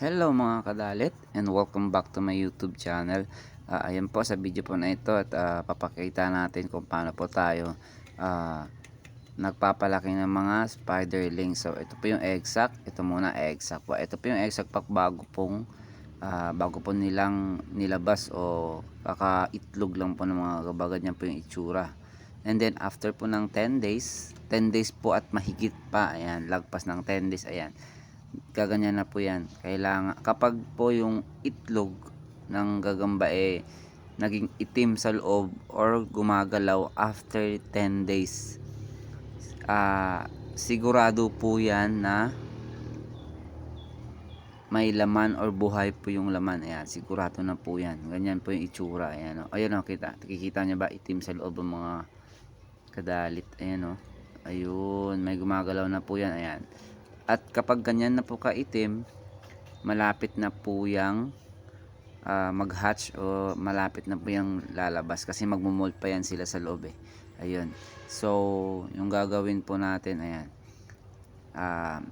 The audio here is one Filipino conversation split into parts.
Hello mga kadalit and welcome back to my YouTube channel. Ah, ayan po sa video po na ito at ah, papakita natin kung paano po tayo ah, nagpapalaki ng mga spiderling. So ito po yung exact, ito muna exact po. Ito po yung exact pack bago pong ah, bago po nilang nilabas o kakaitlog lang po ng mga kabagad niyan po yung itsura. And then after po ng 10 days, 10 days po at mahigit pa, ayan, lagpas ng 10 days, ayan gaganyan na po yan. Kailangan kapag po yung itlog ng gagamba eh naging itim sa loob or gumagalaw after 10 days. Ah sigurado po yan na may laman or buhay po yung laman. Ayan sigurado na po yan. Ganyan po yung itsura. Ayan o ayun o kita nakikita nyo ba? Itim sa loob ng mga kadalit. Ayan o ayun may gumagalaw na po yan. Ayan at kapag ganyan na po kaitim, malapit na po yung ah, mag-hatch o malapit na po yung lalabas kasi magmumold pa yan sila sa loob eh. Ayun. So, yung gagawin po natin, ayan. Ah,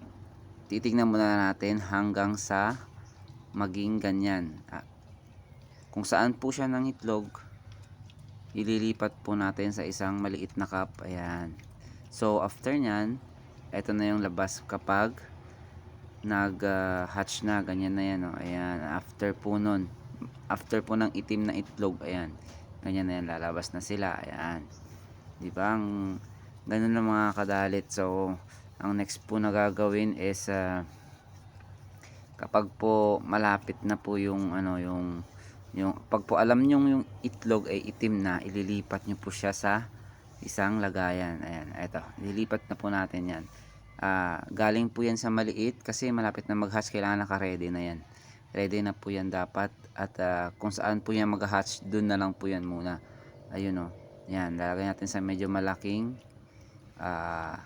titignan muna natin hanggang sa maging ganyan. Ah, kung saan po siya ng itlog, ililipat po natin sa isang maliit na cup. Ayan. So, after nyan, ito na yung labas kapag nag-hatch na ganyan na yan oh. ayan after po nun after po ng itim na itlog ayan ganyan na yan lalabas na sila ayan di ba ang ganun na mga kadalit so ang next po na gagawin is uh, kapag po malapit na po yung ano yung yung pag po alam nyo yung itlog ay itim na ililipat nyo po siya sa isang lagayan ayan eto lilipat na po natin yan Ah, galing po yan sa maliit kasi malapit na mag-hatch kailangan naka-ready na yan. Ready na po yan dapat at ah, kung saan po yan mag-hatch dun na lang po yan muna. Ayun o. Yan, lalagay natin sa medyo malaking ah,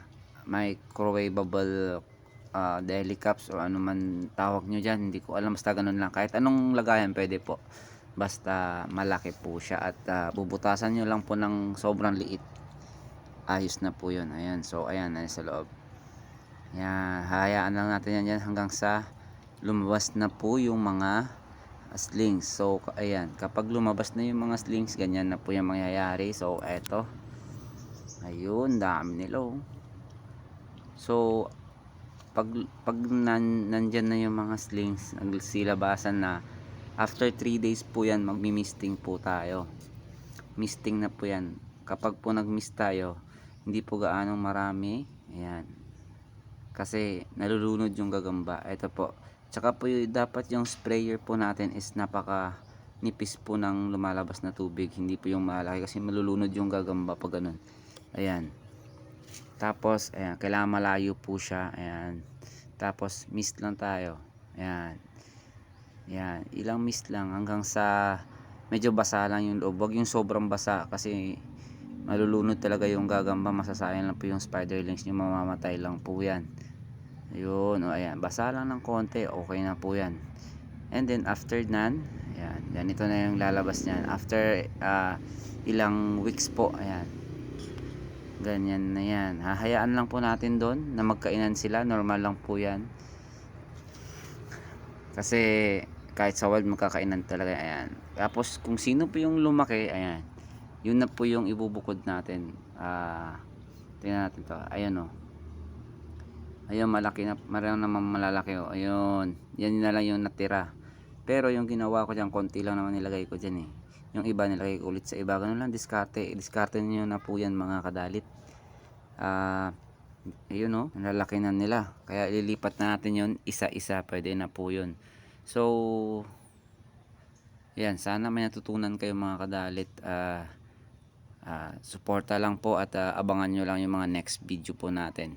microwavable uh, deli cups o ano man tawag nyo dyan. Hindi ko alam basta ganun lang. Kahit anong lagayan pwede po. Basta malaki po siya at ah, bubutasan nyo lang po ng sobrang liit. Ayos na po yun. Ayan. So, ayan. Ayan sa loob. Yan, hayaan lang natin yan, yan hanggang sa lumabas na po yung mga slings. So, ayan, kapag lumabas na yung mga slings, ganyan na po yung mangyayari. So, eto. Ayun, dami nila. oh. So, pag, pag nan, nandyan na yung mga slings, nagsilabasan na, after 3 days po yan, magmi-misting po tayo. Misting na po yan. Kapag po nag-mist tayo, hindi po gaanong marami. Ayan. Kasi nalulunod yung gagamba. Ito po. Tsaka po yung, dapat yung sprayer po natin is napaka nipis po ng lumalabas na tubig. Hindi po yung malaki kasi malulunod yung gagamba pag ganun. Ayan. Tapos ayan kailangan malayo po siya. Ayan. Tapos mist lang tayo. Ayan. Ayan. Ilang mist lang hanggang sa medyo basa lang yung loob. Wag yung sobrang basa kasi malulunod talaga yung gagamba. Masasayang lang po yung spiderlings nyo mamamatay lang po yan. Ayun o ayan. Basa lang ng konti. Okay na po yan. And then after nan ayan. Ganito na yung lalabas niyan. After uh, ilang weeks po ayan. Ganyan na yan. Hahayaan lang po natin doon na magkainan sila. Normal lang po yan. Kasi kahit sa wild magkakainan talaga. Ayan. Tapos kung sino po yung lumaki ayan yun na po yung ibubukod natin. Ah tingnan natin to. Ayan o ayun malaki na marami naman malalaki o ayun yan na lang yung natira. Pero yung ginawa ko dyan konti lang naman nilagay ko dyan eh. Yung iba nilagay ko ulit sa iba. Ganun lang diskarte. Diskarte nyo na po yan mga kadalit. Ah ayun o nalalaki na nila. Kaya ililipat na natin yun isa isa pwede na po yun. So yan sana may natutunan kayo mga kadalit. Ah uh, suporta lang po at uh, abangan nyo lang yung mga next video po natin